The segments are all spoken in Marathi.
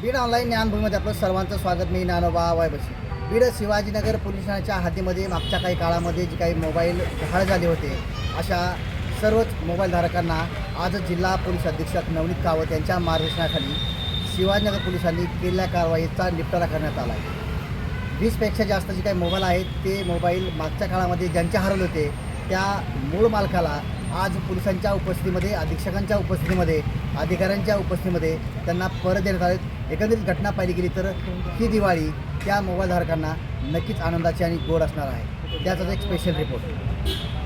बीड ऑनलाईन ज्ञानभूमीमध्ये आपलं सर्वांचं स्वागत. मी नानोबा वायबशी. बीड शिवाजीनगर पोलीस ठाण्याच्या मागच्या काही काळामध्ये जी काही मोबाईल गहाळ झाले होते अशा सर्वच मोबाईलधारकांना आज जिल्हा पोलीस अधीक्षक नवनीत कावत यांच्या मार्गदर्शनाखाली शिवाजीनगर पोलिसांनी केलेल्या कारवाईचा निपटारा करण्यात आला आहे. वीसपेक्षा जास्त जे काही मोबाईल आहेत ते मोबाईल मागच्या काळामध्ये ज्यांचे हरवले होते त्या मूळ मालकाला आज पोलिसांच्या उपस्थितीमध्ये अधीक्षकांच्या उपस्थितीमध्ये अधिकाऱ्यांच्या उपस्थितीमध्ये त्यांना परत देण्यात आले. एकंदरीत घटना पाहिली गेली तर ही दिवाळी त्या मोबाईलधारकांना नक्कीच आनंदाची आणि गोड असणार आहे. त्याचाच एक स्पेशल रिपोर्ट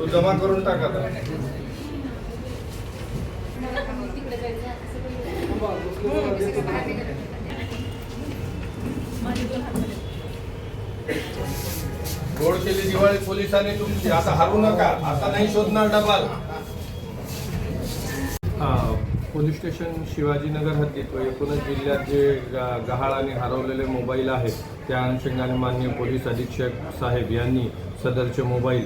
तो जमा करून टाका गोड केली दिवाळी पोलिसांनी तुमची. आता हरू नका. आता नाही शोधणार डबाल. पोलीस स्टेशन शिवाजीनगर हद्दीत व एकूणच जिल्ह्यात जे गा- गहाळ आणि हरवलेले मोबाईल आहेत त्या अनुषंगाने माननीय पोलीस अधीक्षक साहेब यांनी सदरचे मोबाईल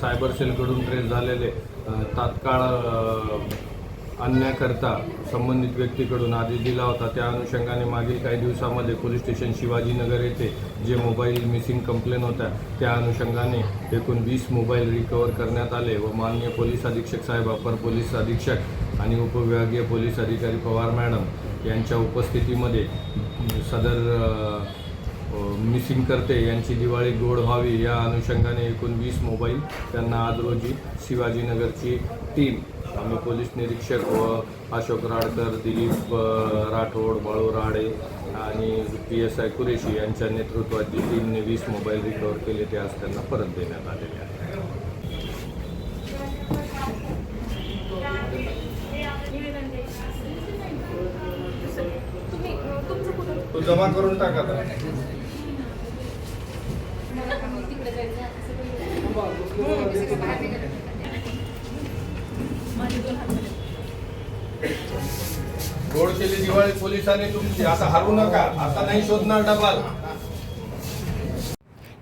सायबर सेलकडून ट्रेस झालेले तात्काळ आणण्याकरता संबंधित व्यक्तीकडून आदेश दिला होता. त्या अनुषंगाने मागील काही दिवसामध्ये पोलीस स्टेशन शिवाजीनगर येथे जे मोबाईल मिसिंग कंप्लेन होत्या त्या अनुषंगाने एकूण वीस मोबाईल रिकवर करण्यात आले व माननीय पोलीस अधीक्षक साहेब अपर पोलीस अधीक्षक आणि उपविभागीय पोलीस अधिकारी पवार मॅडम यांच्या उपस्थितीमध्ये सदर मिसिंग करते यांची दिवाळी गोड व्हावी या अनुषंगाने एकूण वीस मोबाईल त्यांना आज रोजी शिवाजीनगरची टीम आम्ही पोलीस निरीक्षक व अशोक राडकर दिलीप राठोड बाळू राडे आणि पी एस आय कुरेशी यांच्या नेतृत्वाची टीमने वीस मोबाईल रिकवर केले ते आज त्यांना परत देण्यात आलेले आहे तुम्ही तुमचं कुठं? तो जमा करून टाका आता. तिकडे जायचं बाहेर निघालं. माझे दोन हात झाले. गोड केली दिवाळी पोलिसांनी तुमची. आता हरू नका. आता नाही शोधणार डबाल.